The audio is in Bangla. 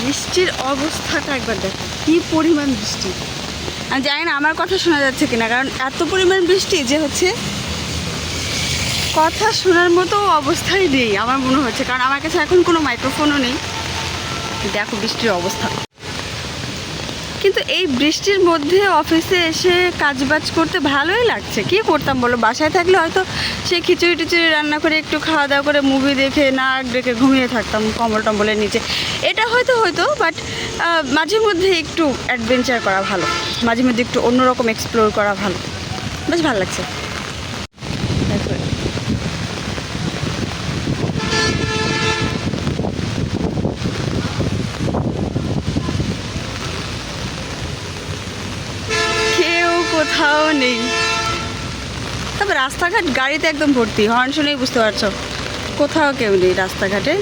বৃষ্টির অবস্থাটা একবার দেখো, কি পরিমাণ বৃষ্টি। আমি জানি না আমার কথা শোনা যাচ্ছে কিনা, কারণ এত পরিমাণ বৃষ্টি যে হচ্ছে কথা শোনার মতো অবস্থাই নেই, আমার মনে হচ্ছে। কারণ আমার কাছে এখন কোনো মাইক্রোফোনও নেই। দেখো বৃষ্টির অবস্থা। কিন্তু এই বৃষ্টির মধ্যে অফিসে এসে কাজবাজ করতে ভালোই লাগছে। কি করতাম বলো? বাসায় থাকলে হয়তো সে খিচুড়ি টিচুড়ি রান্না করে একটু খাওয়া দাওয়া করে মুভি দেখে, নাক ডেকে ঘুমিয়ে থাকতাম কম্বল টম্বলের নিচে। এটা হয়তো হয়তো বাট মাঝে মধ্যে একটু অ্যাডভেঞ্চার করা ভালো। মাঝে মধ্যে একটু অন্যরকম এক্সপ্লোর করা ভালো। বেশ ভালো লাগছে দেখো কেউ কোথাও নেই। তবে রাস্তাঘাট গাড়িতে একদম ভর্তি, হর্ন শুনেই বুঝতে পারছ। কোথাও কেউ নেই রাস্তাঘাটে।